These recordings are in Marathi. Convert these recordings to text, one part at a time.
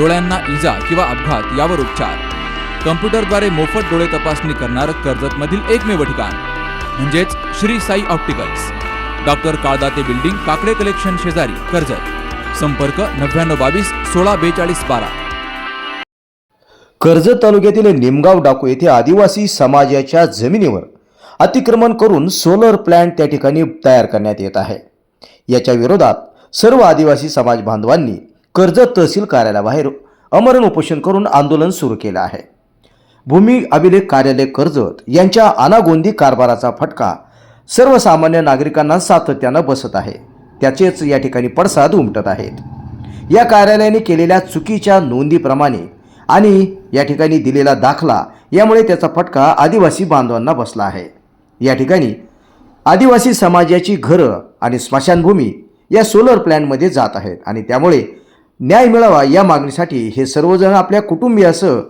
डोळ्यांना इजा किंवा अपघात यावर उपचार. कम्प्युटरद्वारे मोफत डोळे तपासणी करणारं कर्जतमधील एकमेव ठिकाण म्हणजेच Shri Sai opticals. Doctor Kaldate building Kakade collection शेजारी कर्जत. संपर्क नव्याण्णव बावीस सोळा बेचाळीस बारा. कर्जत तालुक्यातील निमगाव डाकू येथे आदिवासी समाजाच्या जमिनीवर अतिक्रमण करून सोलर प्लॅन्ट त्या ठिकाणी तयार करण्यात येत आहे. याच्या विरोधात सर्व आदिवासी समाज बांधवांनी कर्जत तहसील कार्यालयाबाहेर अमरण उपोषण करून आंदोलन सुरू केलं आहे. भूमी अभिलेख कार्यालय कर्जत यांच्या अनागोंदी कारभाराचा फटका सर्वसामान्य नागरिकांना सातत्यानं बसत आहे. त्याचेच या ठिकाणी पडसाद उमटत आहेत. या कार्यालयाने केलेल्या चुकीच्या नोंदीप्रमाणे आणि या ठिकाणी दिलेला दाखला यामुळे त्याचा फटका आदिवासी बांधवांना बसला आहे. या ठिकाणी आदिवासी समाजाची घरं आणि स्मशानभूमी या सोलर प्लॅनमध्ये जात आहेत आणि त्यामुळे न्याय मिळावा या मागणीसाठी हे सर्वजण आपल्या कुटुंबियासह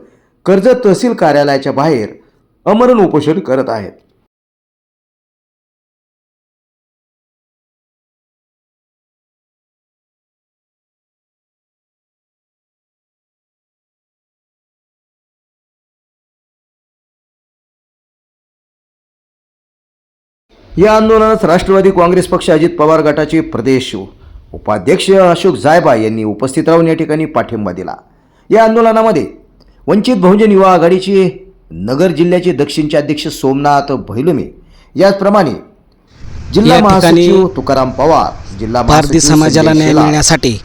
कर्जत तहसील कार्यालयाच्या बाहेर अमरण उपोषण करत आहेत. या आंदोलनात राष्ट्रवादी काँग्रेस पक्ष अजित पवार गटाचे प्रदेश उपाध्यक्ष अशोक जायबा यांनी उपस्थित राहून या ठिकाणी पाठिंबा दिला. या आंदोलनामध्ये वंचित बहुजन युवा आघाडीचे नगर जिल्ह्याचे दक्षिणचे अध्यक्ष सोमनाथ भैलुमे याचप्रमाणे जिल्हा महासचिव तुकाराम पवार जिल्हा भारतीय समाजाला न्याय मिळण्यासाठी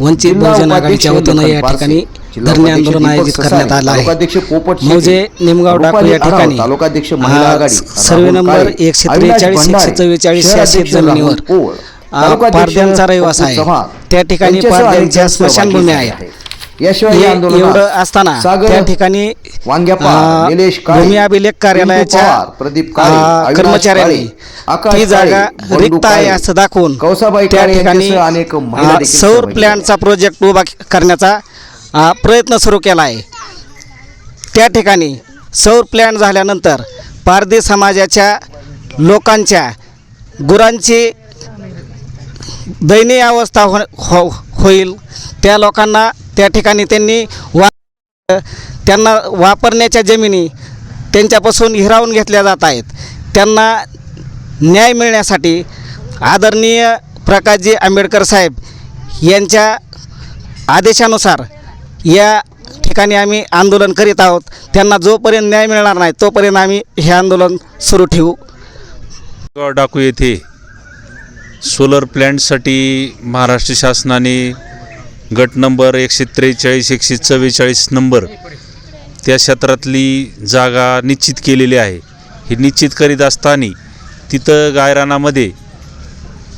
वंचित बहुजन आघाडीच्या वतीनं या ठिकाणी धरणे आंदोलन आयोजित करण्यात आलं आहे. मौजे निमगाव डाकू या ठिकाणी सर्वे नंबर एकशे त्रेचाळीस एकशे चव्वेचाळीस या शेतजमिनीवर. पारध्यांचा रहिवास आहे. त्या ठिकाणी पारध्यांच्या स्मशानभूमी. झाले याशिवाय हे एवढं असताना त्या ठिकाणी भूमी अभिलेख कार्यालयाच्या कर्मचाऱ्यांनी ती जागा रिक्त आहे असं दाखवून त्या ठिकाणी सौर प्लॅनचा प्रोजेक्ट उभा करण्याचा प्रयत्न सुरू केला आहे त्या ठिकाणी सौर प्लॅन झाल्यानंतर पारधी समाजाच्या लोकांच्या गुरांची दयनीय अवस्था हो हो होईल. त्या लोकांना त्या ठिकाणी त्यांनी वा त्यांना वापरण्याच्या जमिनी त्यांच्यापासून हिरावून घेतल्या जात आहेत. त्यांना न्याय मिळण्यासाठी आदरणीय प्रकाशजी आंबेडकर साहेब यांच्या आदेशानुसार या ठिकाणी आम्ही आंदोलन करीत आहोत. त्यांना जोपर्यंत न्याय मिळणार नाही तोपर्यंत आम्ही हे आंदोलन सुरू ठेवू. डाकू येथे सोलर प्लॅन्टसाठी महाराष्ट्र शासनाने गट नंबर एकशे त्रेचाळीस एकशे चव्वेचाळीस नंबर त्या क्षेत्रातली जागा निश्चित केलेली आहे. हे निश्चित करीत असताना तिथं गायरानामध्ये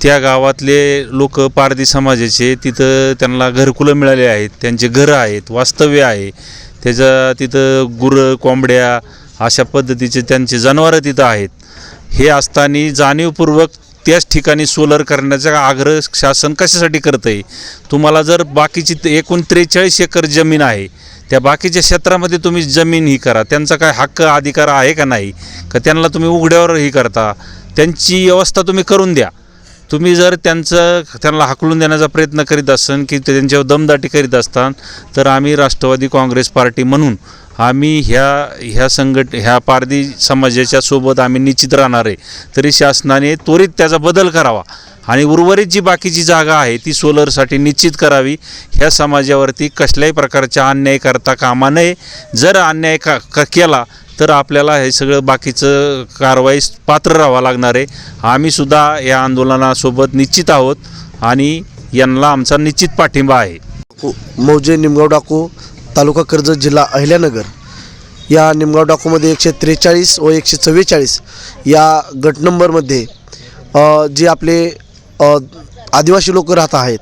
त्या गावातले लोक पारधी समाजाचे तिथं त्यांना घरकुलं मिळाले आहेत त्यांचे घरं आहेत वास्तव्य आहे. त्याच्या तिथं गुरं कोंबड्या अशा पद्धतीचे त्यांचे जनावरं तिथं आहेत. हे असताना जाणीवपूर्वक त्याच ठिकाणी सोलर करण्याचा आग्रह शासन कशासाठी करतं आहे तुम्हाला जर बाकीची ते एकूण त्रेचाळीस एकर जमीन आहे त्या बाकीच्या क्षेत्रामध्ये तुम्ही जमीन ही करा. त्यांचा काय हक्क अधिकार आहे का नाही? का त्यांना तुम्ही उघड्यावर ही करता? त्यांची व्यवस्था तुम्ही करून द्या. तुम्ही जर त्यांचं त्यांना हाकलून देण्याचा प्रयत्न करीत असन की ते त्यांच्यावर दमदाटी करीत असतान तर आम्ही राष्ट्रवादी काँग्रेस पार्टी म्हणून आम्ही ह्या ह्या संघट ह्या पारधी समाजाच्या सोबत आम्ही निश्चित राहणार आहे. तरी शासनाने त्वरित त्याचा बदल करावा आणि उर्वरित जी बाकीची जागा आहे ती सोलरसाठी निश्चित करावी. ह्या समाजावरती कसल्याही प्रकारचा अन्याय करता कामा नये. जर अन्याय का केला तर आपल्याला हे सगळं बाकीचं कारवाईस पात्र राहावं लागणार आहे. आम्हीसुद्धा या आंदोलनासोबत निश्चित आहोत आणि यांना आमचा निश्चित पाठिंबा आहे. मौजे निमगाव डाकू तालुका कर्जत जिल्हा अहिल्यानगर या निमगाव डाकूमध्ये एकशे त्रेचाळीस व एकशे चव्वेचाळीस या गट नंबरमध्ये जे आपले आदिवासी लोक राहत आहेत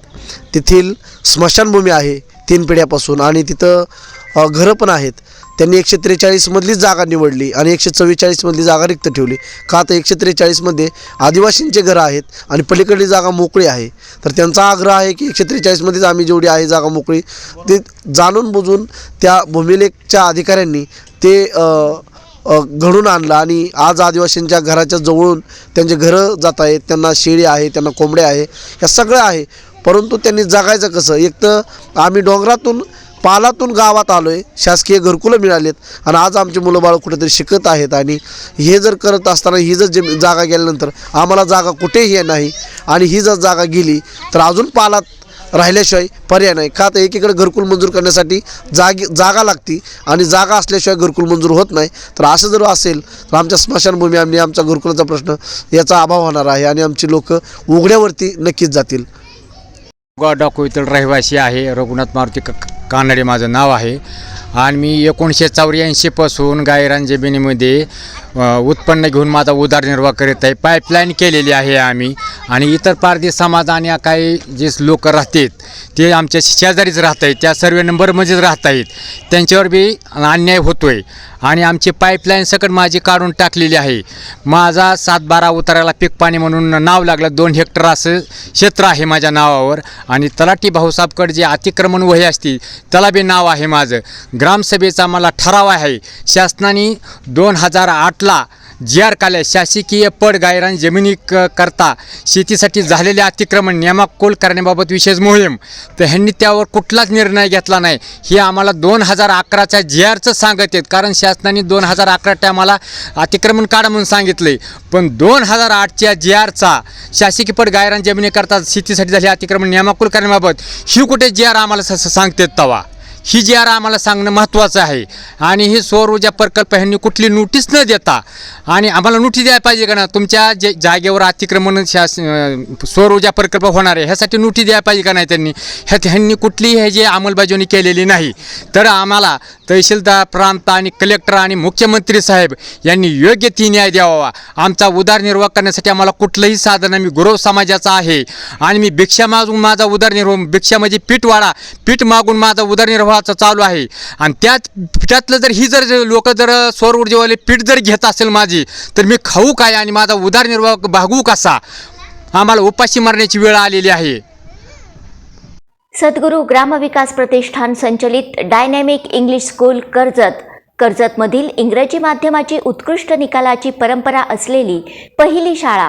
तेथील स्मशानभूमी आहे तीन पिढ्यापासून आणि तिथं घरं पण आहेत. त्यांनी एकशे त्रेचाळीसमधलीच जागा निवडली आणि एकशे चव्वेचाळीसमधली जागा रिक्त ठेवली. का तर एकशे त्रेचाळीसमध्ये आदिवासींचे घरं आहेत आणि पलीकडली जागा मोकळी आहे. तर त्यांचा आग्रह आहे की एकशे त्रेचाळीसमध्येच आम्ही जेवढी आहे जागा मोकळी ते जाणून बुजून त्या भूमिलेखच्या अधिकाऱ्यांनी ते घडून आणलं आणि आज आदिवासींच्या घराच्या जवळून त्यांचे घरं जात आहेत त्यांना शेळी आहे त्यांना कोंबड्या आहे ह्या सगळं आहे. परंतु त्यांनी जगायचं कसं? एक तर आम्ही डोंगरातून पालातून गावात आलो आहे शासकीय घरकुलं मिळालेत आणि आज आमची मुलं बाळं कुठेतरी शिकत आहेत आणि हे जर करत असताना ही जर जमी जागा गेल्यानंतर आम्हाला जागा कुठेही नाही आणि ही जर जागा गेली तर अजून पालात राहिल्याशिवाय पर्याय नाही. का तर एकीकडे घरकुल मंजूर करण्यासाठी जागी जागा लागती आणि जागा असल्याशिवाय घरकुल मंजूर होत नाही. तर असं जर असेल तर आमच्या स्मशानभूमी आम्ही आमच्या घरकुलाचा प्रश्न याचा अभाव होणार आहे आणि आमची लोक उघड्यावरती नक्कीच जातील. डाकू इथल रहिवासी आहे. रघुनाथ मारुती क कानडे माझं नाव आहे. आणि मी एकोणीसशे चौऱ्याऐंशीपासून गायरान जमिनीमध्ये उत्पन्न घेऊन माझा उदरनिर्वाह करीत आहे. पाईपलाईन केलेली आहे आम्ही. आणि इतर पारधी समाज आणि काही जे लोक राहतात ते आमच्या शेजारीच राहत आहेत त्या सर्व नंबरमध्येच राहत आहेत त्यांच्यावर बी अन्याय होतो आहे आणि आमची पाईपलाईन सकट माझी काढून टाकलेली आहे. माझा सात बारा उताराला पीक पाणी म्हणून नाव लागलं दोन हेक्टर असं क्षेत्र आहे माझ्या नावावर. आणि तलाठी भाऊसाहेबकडे जे अतिक्रमण वही असते त्याला बी नाव आहे माझं. ग्रामसभेचा मला ठराव आहे. शासनाने दोन हजार आठला जी आर काले शासकीय पड गायरान जमिनी क करता शेतीसाठी झालेले अतिक्रमण नियमाकोल करण्याबाबत विशेष मोहीम. तर ह्यांनी त्यावर कुठलाच निर्णय घेतला नाही. हे आम्हाला दोन हजार अकराच्या जी आरचं सांगत आहेत. कारण शासनाने दोन हजार अकरा आम्हाला अतिक्रमण काढा म्हणून सांगितले पण दोन हजार आठच्या जी आरचा शासकीय पड गायरान जमिनीकरता शेतीसाठी झाले अतिक्रमण नियमाकुल करण्याबाबत ही कुठे जी आर आम्हाला स- सांगतात तवा? ही जी आर आम्हाला सांगणं महत्त्वाचं आहे. आणि ही सौर ऊर्जा प्रकल्प ह्यांनी कुठली नोटीस न देता आणि आम्हाला नोटीस द्यायला पाहिजे का ना तुमच्या जे जागेवर अतिक्रमण शास सौर ऊर्जा प्रकल्प होणार आहे ह्यासाठी नोटीस द्यायला पाहिजे का नाही त्यांनी? ह्या ह्यांनी कुठलीही हे जे अंमलबजावणी केलेली नाही. तर आम्हाला तहसीलदार प्रांत आणि कलेक्टर आणि मुख्यमंत्री साहेब यांनी योग्य ती न्याय द्यावा. आमचा उदारनिर्वाह करण्यासाठी आम्हाला कुठलंही साधन आम्ही मी गुरव समाजाचा आहे. आणि मी भिक्षा मागून माझा उदारनिर्वाह भिक्षा म्हणजे पीठ वाढा. पीठ मागून माझा उदरनिर्वाहाचा चालू आहे. आणि त्याच पिठातलं जर ही जर लोक जर सौर ऊर्जेवाले पीठ जर घेत असेल माझी तर मी खाऊ काय आणि माझा उदरनिर्वाह भागवू कसा? आम्हाला उपाशी मारण्याची वेळ आलेली आहे. सद्गुरू ग्रामविकास प्रतिष्ठान संचलित डायनॅमिक इंग्लिश स्कूल कर्जत. कर्जतमधील इंग्रजी माध्यमाची उत्कृष्ट निकालाची परंपरा असलेली पहिली शाळा